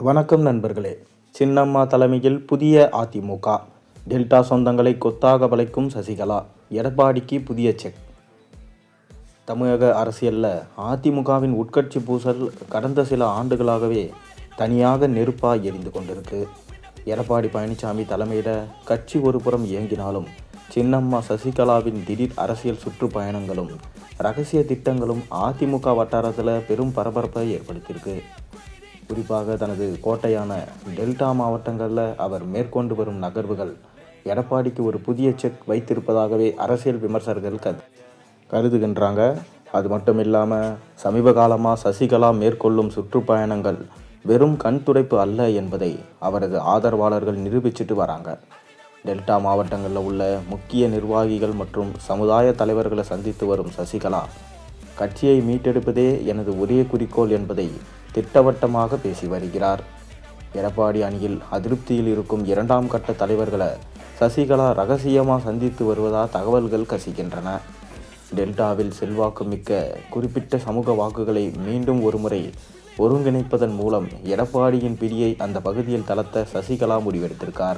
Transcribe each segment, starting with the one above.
வணக்கம் நண்பர்களே. சின்னம்மா தலைமையில் புதிய அதிமுக. டெல்டா சொந்தங்களை கொத்தாக வளைக்கும் சசிகலா எடப்பாடிக்கு புதிய செக். தமிழக அரசியலில் அதிமுகவின் உட்கட்சி பூசல் கடந்த சில ஆண்டுகளாகவே தனியாக நெருப்பாக எரிந்து கொண்டிருக்கு. எடப்பாடி பழனிசாமி தலைமையில் கட்சி ஒருபுறம் இயங்கினாலும் சின்னம்மா சசிகலாவின் திடீர் அரசியல் சுற்றுப்பயணங்களும் ரகசிய திட்டங்களும் அதிமுக வட்டாரத்தில் பெரும் பரபரப்பை ஏற்படுத்தியிருக்கு. குறிப்பாக தனது கோட்டையான டெல்டா மாவட்டங்களில் அவர் மேற்கொண்டு வரும் நகர்வுகள் எடப்பாடிக்கு ஒரு புதிய செக் வைத்திருப்பதாகவே அரசியல் விமர்சகர்கள் கரு கருதுகின்றாங்க. அது மட்டும் இல்லாமல் சமீப காலமாக சசிகலா மேற்கொள்ளும் சுற்றுப்பயணங்கள் வெறும் கண் துடைப்பு அல்ல என்பதை அவரது ஆதரவாளர்கள் நிரூபிச்சிட்டு வராங்க. டெல்டா மாவட்டங்களில் உள்ள முக்கிய நிர்வாகிகள் மற்றும் சமுதாய தலைவர்களை சந்தித்து வரும் சசிகலா கட்சியை மீட்டெடுப்பதே எனது ஒரே குறிக்கோள் என்பதை திட்டவட்டமாக பேசி வருகிறார். எடப்பாடி அணியில் அதிருப்தியில் இருக்கும் இரண்டாம் கட்ட தலைவர்களை சசிகலா ரகசியமாக சந்தித்து வருவதாக தகவல்கள் கசிக்கின்றன. டெல்டாவில் செல்வாக்கு மிக்க குறிப்பிட்ட சமூக வாக்குகளை மீண்டும் ஒருமுறை ஒருங்கிணைப்பதன் மூலம் எடப்பாடியின் பிடியை அந்த பகுதியில் தளர்த்த சசிகலா முடிவெடுத்திருக்கார்.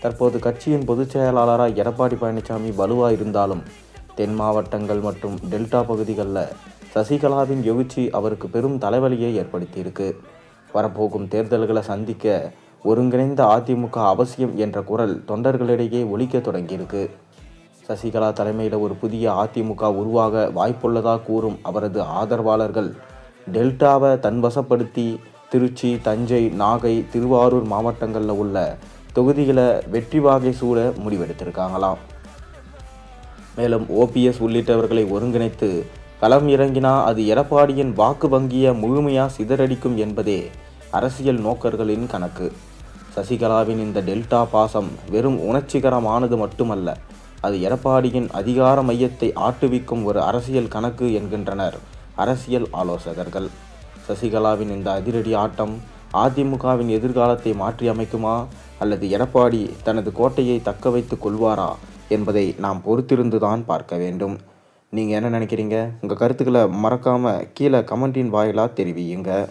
தற்போது கட்சியின் பொதுச் செயலாளராக எடப்பாடி பழனிசாமி வலுவாக இருந்தாலும் தென் மாவட்டங்கள் மற்றும் டெல்டா பகுதிகளில் சசிகலாவின் எழுச்சி அவருக்கு பெரும் தலைவலியை ஏற்படுத்தியிருக்கு. வரப்போகும் தேர்தல்களை சந்திக்க ஒருங்கிணைந்த அதிமுக அவசியம் என்ற குரல் தொண்டர்களிடையே ஒழிக்க தொடங்கியிருக்கு. சசிகலா தலைமையில் ஒரு புதிய அதிமுக உருவாக வாய்ப்புள்ளதாக கூறும் அவரது ஆதரவாளர்கள் டெல்டாவை தன்வசப்படுத்தி திருச்சி தஞ்சை நாகை திருவாரூர் மாவட்டங்களில் உள்ள தொகுதிகளை வெற்றி வாகை சூட முடிவெடுத்திருக்காங்களாம். மேலும் ஓபிஎஸ் உள்ளிட்டவர்களை ஒருங்கிணைத்து களம் இறங்கினா அது எடப்பாடியின் வாக்கு வங்கியை முழுமையாக சிதறடிக்கும் என்பதே அரசியல் நோக்கர்களின் கணக்கு. சசிகலாவின் இந்த டெல்டா பாசம் வெறும் உணர்ச்சிகரமானது மட்டுமல்ல அது எடப்பாடியின் அதிகார மையத்தை ஆட்டுவிக்கும் ஒரு அரசியல் கணக்கு என்கின்றனர் அரசியல் ஆலோசகர்கள். சசிகலாவின் இந்த அதிரடி ஆட்டம் அதிமுகவின் எதிர்காலத்தை மாற்றியமைக்குமா அல்லது எடப்பாடி தனது கோட்டையை தக்க வைத்துக் கொள்வாரா என்பதை நாம் பொறுத்திருந்து தான் பார்க்க வேண்டும். நீங்கள் என்ன நினைக்கிறீங்க? உங்கள் கருத்துக்களை மறக்காமல் கீழே கமெண்டின் வாயிலாக தெரிவியுங்க.